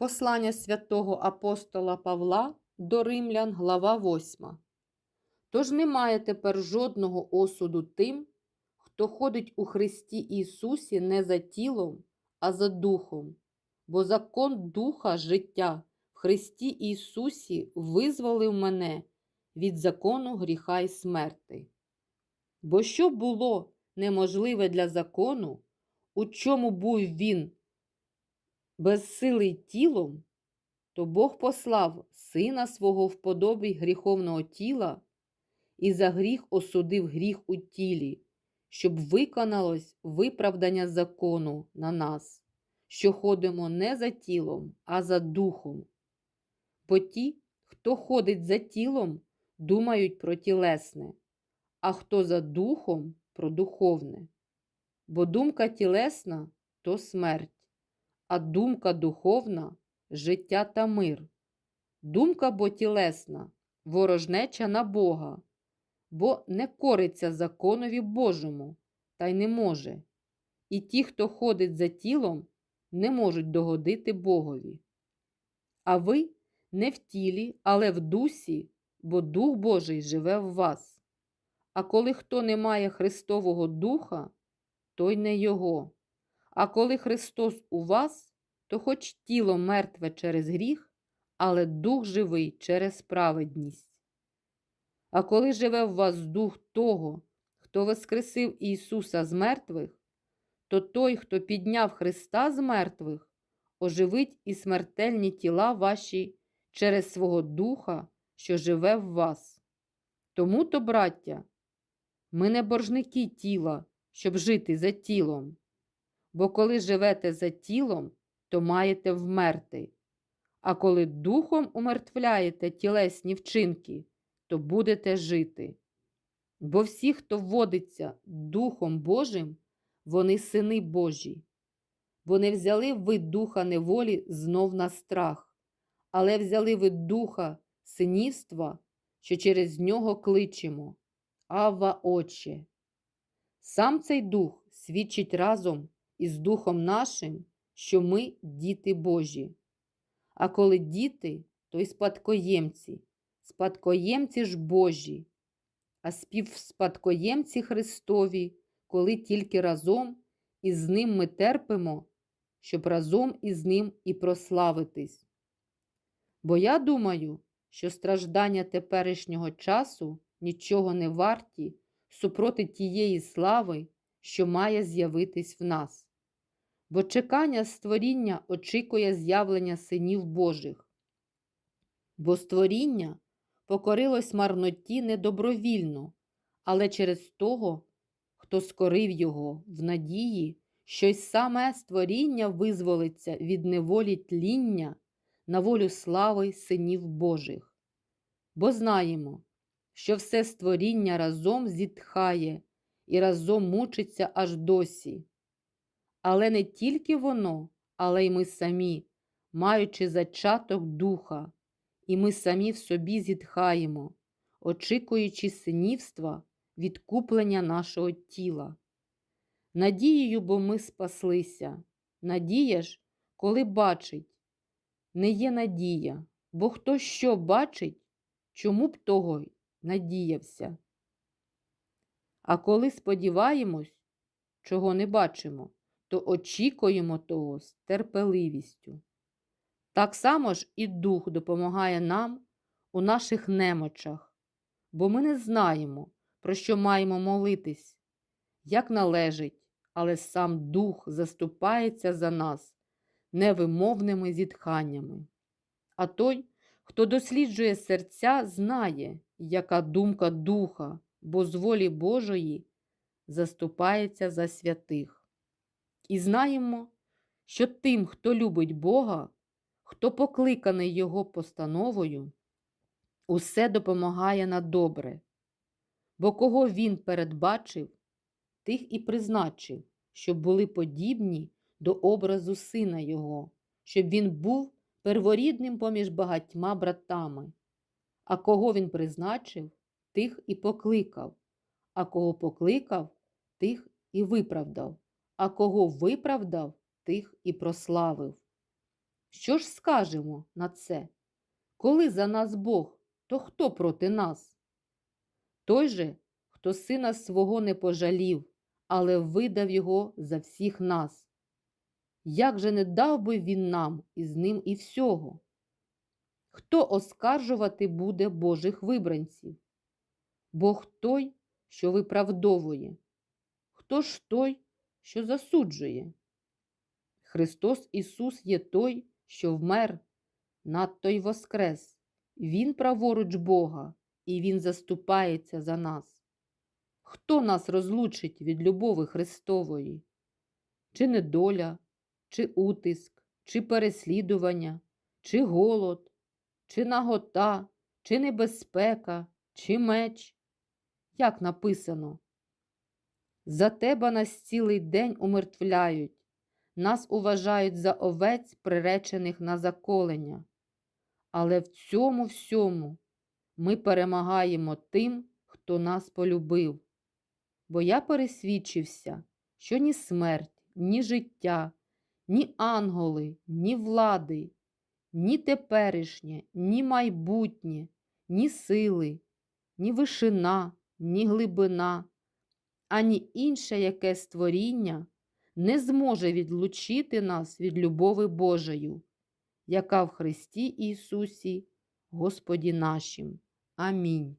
Послання святого апостола Павла до Римлян, глава 8. Тож немає тепер жодного осуду тим, хто ходить у Христі Ісусі не за тілом, а за духом, бо закон духа життя в Христі Ісусі визволив мене від закону гріха і смерти. Бо що було неможливе для закону, у чому був він безсилий тілом, то Бог послав Сина свого в подобі гріховного тіла і за гріх осудив гріх у тілі, щоб виконалось виправдання закону на нас, що ходимо не за тілом, а за духом. Бо ті, хто ходить за тілом, думають про тілесне, а хто за духом про духовне. Бо думка тілесна то смерть, а думка духовна життя та мир. Думка бо тілесна, ворожнеча на Бога, бо не кориться законові Божому, та й не може. І ті, хто ходить за тілом, не можуть догодити Богові. А ви не в тілі, але в дусі, бо Дух Божий живе в вас. А коли хто не має Христового Духа, той не Його. А коли Христос у вас, то хоч тіло мертве через гріх, але дух живий через праведність. А коли живе в вас дух того, хто воскресив Ісуса з мертвих, то той, хто підняв Христа з мертвих, оживить і смертельні тіла ваші через свого Духа, що живе в вас. Тому то, браття, ми не боржники тіла, щоб жити за тілом. Бо коли живете за тілом, то маєте вмерти. А коли духом умертвляєте тілесні вчинки, то будете жити. Бо всі, хто вводиться Духом Божим, вони сини Божі, бо не взяли ви духа неволі знов на страх, але взяли ви духа синівства, що через нього кличемо, Авва Отче. Сам цей дух свідчить разом із Духом нашим, що ми діти Божі. А коли діти, то й спадкоємці, спадкоємці ж Божі, а співспадкоємці Христові, коли тільки разом із ним ми терпимо, щоб разом із ним і прославитись. Бо я думаю, що страждання теперішнього часу нічого не варті супроти тієї слави, що має з'явитись в нас. Бо чекання створіння очікує з'явлення синів Божих. Бо створіння покорилось марноті недобровільно, але через того, хто скорив його в надії, що й саме створіння визволиться від неволі тління на волю слави синів Божих. Бо знаємо, що все створіння разом зітхає і разом мучиться аж досі. Але не тільки воно, але й ми самі, маючи зачаток духа, і ми самі в собі зітхаємо, очікуючи синівства відкуплення нашого тіла. Надією, бо ми спаслися. Надія ж, коли бачить, не є надія, бо хто що бачить, чому б того надіявся. А коли сподіваємось, чого не бачимо, то очікуємо того з терпеливістю. Так само ж і Дух допомагає нам у наших немочах, бо ми не знаємо, про що маємо молитись, як належить, але сам Дух заступається за нас невимовними зітханнями. А той, хто досліджує серця, знає, яка думка Духа, бо з волі Божої заступається за святих. І знаємо, що тим, хто любить Бога, хто покликаний Його постановою, усе допомагає на добре, бо кого Він передбачив, тих і призначив, щоб були подібні до образу Сина Його, щоб Він був перворідним поміж багатьма братами. А кого він призначив, тих і покликав, а кого покликав, тих і виправдав, а кого виправдав, тих і прославив. Що ж скажемо на це? Коли за нас Бог, то хто проти нас? Той же, хто сина свого не пожалів, але видав його за всіх нас. Як же не дав би він нам із ним і всього? Хто оскаржувати буде Божих вибранців? Бог той, що виправдовує, хто ж той, що засуджує? Христос Ісус є той, що вмер, надто й воскрес. Він праворуч Бога, і Він заступається за нас. Хто нас розлучить від любови Христової? Чи недоля, чи утиск, чи переслідування, чи голод, чи нагота, чи небезпека, чи меч? Як написано? За тебе нас цілий день умертвляють, нас уважають за овець, приречених на заколення. Але в цьому всьому ми перемагаємо тим, хто нас полюбив. Бо я пересвідчився, що ні смерть, ні життя, ні ангели, ні влади, ні теперішнє, ні майбутнє, ні сили, ні вишина, ні глибина, ані інше яке створіння не зможе відлучити нас від любови Божої, яка в Христі Ісусі, Господі нашим. Амінь.